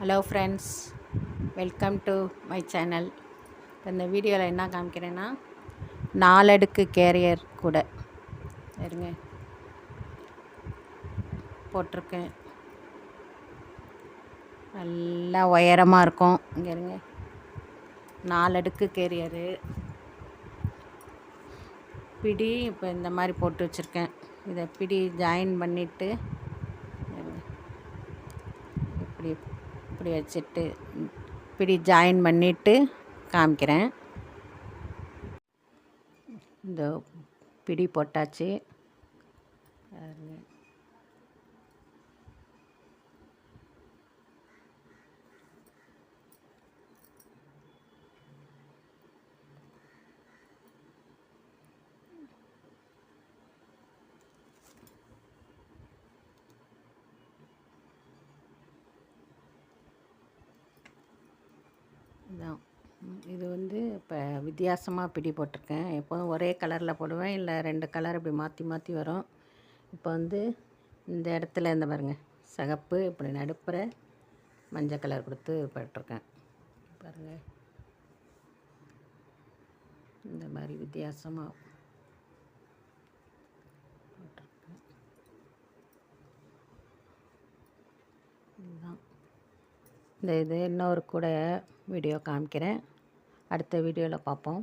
Hello friends welcome to my channel இப்போ இந்த வீடியோவில் என்ன காமிக்கிறேன்னா நாலடுக்கு கேரியர் கூட. இருங்க. போட்டிருக்கேன். நல்லா உயரமாக இருக்கும். இங்கே இருங்க. நாலடுக்கு கேரியரு பிடி இப்போ இந்த மாதிரி போட்டு வச்சுருக்கேன். இதை பிடி ஜாயின் பண்ணிவிட்டு இப்படி இப்படி வச்சுட்டு இப்படி ஜாயின் பண்ணிவிட்டு காமிக்கிறேன். இந்த பிடி போட்டாச்சு. இதான் இது வந்து இப்போ வித்தியாசமாக பிடி போட்டிருக்கேன். எப்போதும் ஒரே கலரில் போடுவேன் இல்லை ரெண்டு கலர் இப்படி மாற்றி மாற்றி வரும். இப்போ வந்து இந்த இடத்துல இந்த பாருங்க சிகப்பு இப்படி நடுப்புற மஞ்சள் கலர் கொடுத்து போட்டிருக்கேன். பாருங்கள் இந்த மாதிரி வித்தியாசமாக போட்டிருக்கேன். இதுதான். இந்த இது இன்னொரு கூட. வீடியோ காமிக்கிறேன். அடுத்த வீடியோவில் பார்ப்போம்